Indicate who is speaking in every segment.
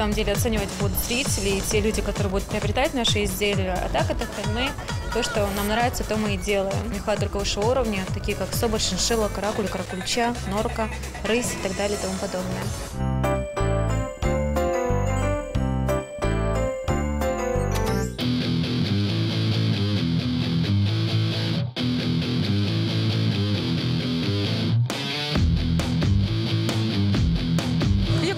Speaker 1: самом деле оценивать будут зрители и те люди, которые будут приобретать наши изделия. А так это мы то, что нам нравится, то мы и делаем. Меха только высшего уровня, такие как соболь, шиншилла, каракуль, каракульча, норка, рысь и так далее и тому подобное.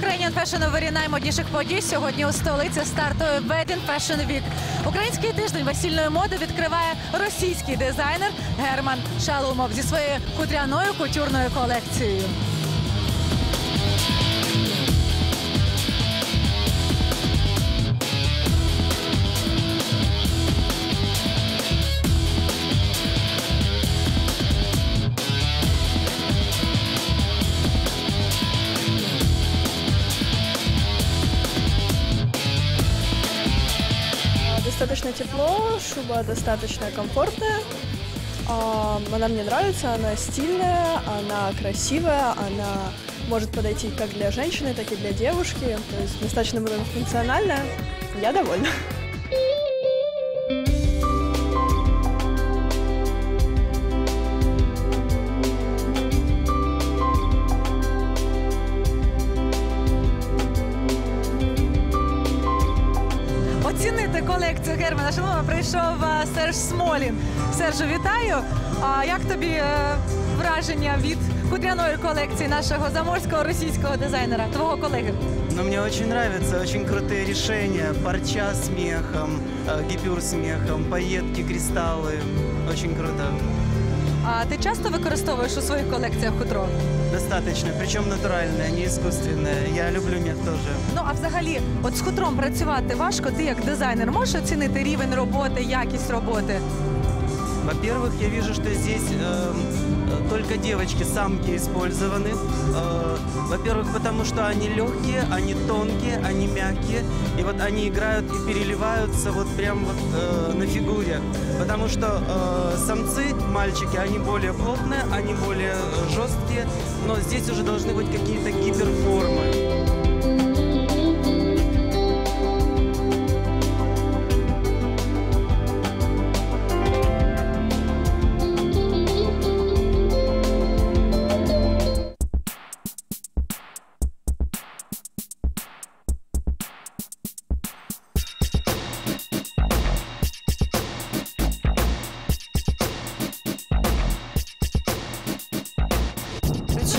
Speaker 2: Ukrainian Fashion Over наймодніших подій сьогодні у столиці стартує Wedding Fashion Week. Український тиждень весільної моди відкриває російський дизайнер Герман Шалумов зі своєю хутряною кутюрною колекцією.
Speaker 3: Достаточно тепло, шуба достаточно комфортная. А, Она мне нравится, она стильная, она красивая, она может подойти как для женщины, так и для девушки. То есть достаточно функциональная. Я довольна.
Speaker 2: Оцінити колекцію Германа Шалумова прийшов е, Серж Смолін. Сержу, вітаю. А як тобі е, враження від хутряної колекції нашого заморського російського дизайнера, твого колеги?
Speaker 4: Но мне очень нравятся очень крутые решения. Парча с мехом, э, гипюр с мехом, пайетки, кристаллы. Очень круто.
Speaker 2: А ти часто використовуєш у своїх колекціях хутро?
Speaker 4: Достаточно, причем натуральное, не искусственное. Я люблю мех тоже.
Speaker 2: Ну а взагалі, от з хутром працювати важко. Ти як дизайнер можеш оцінити рівень роботи, якість роботи?
Speaker 4: Во-первых, я вижу, что здесь эм, э, только девочки, самки использованы. Э, во-первых, потому что они легкие, они тонкие, они мягкие. И вот они играют и переливаются вот прям вот э, на фигуре. Потому что э, самцы, мальчики, они более плотные, они более э, жесткие. Но здесь уже должны быть какие-то гиперформы.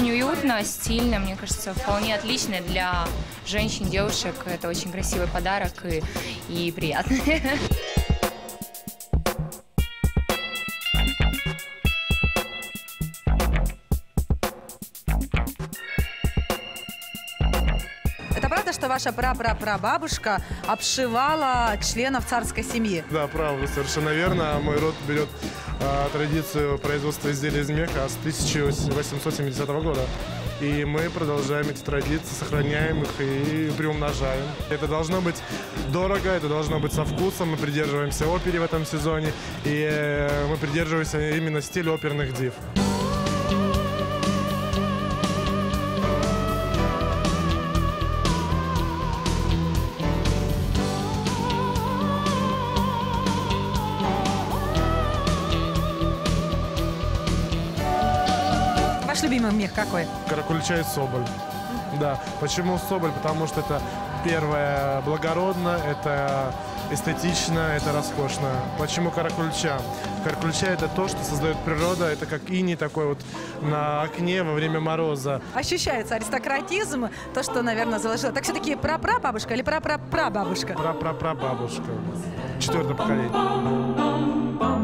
Speaker 5: Очень уютно, стильно, мне кажется, вполне отлично для женщин, девушек. Это очень красивый подарок и, и приятный.
Speaker 2: Это правда, что ваша прапрапрабабушка обшивала членов царской семьи?
Speaker 6: Да, правда, совершенно верно. Мой род берет традицию производства изделий из меха с 1870 года. И мы продолжаем эти традиции, сохраняем их и приумножаем. Это должно быть дорого, это должно быть со вкусом. Мы придерживаемся опере в этом сезоне. И э, мы придерживаемся именно стиля оперных див.
Speaker 2: Любимый мех какой?
Speaker 6: Каракульча и Соболь. Да. Почему Соболь? Потому что это первое благородно, это эстетично, это роскошно. Почему Каракульча? Каракульча это то, что создает природа, это как иней такой вот на окне во время мороза.
Speaker 2: Ощущается аристократизм, то, что, наверное, заложила. Так все-таки прапрабабушка или прапрапрабабушка?
Speaker 6: Пра-пра-прабабушка. Четвертое поколение.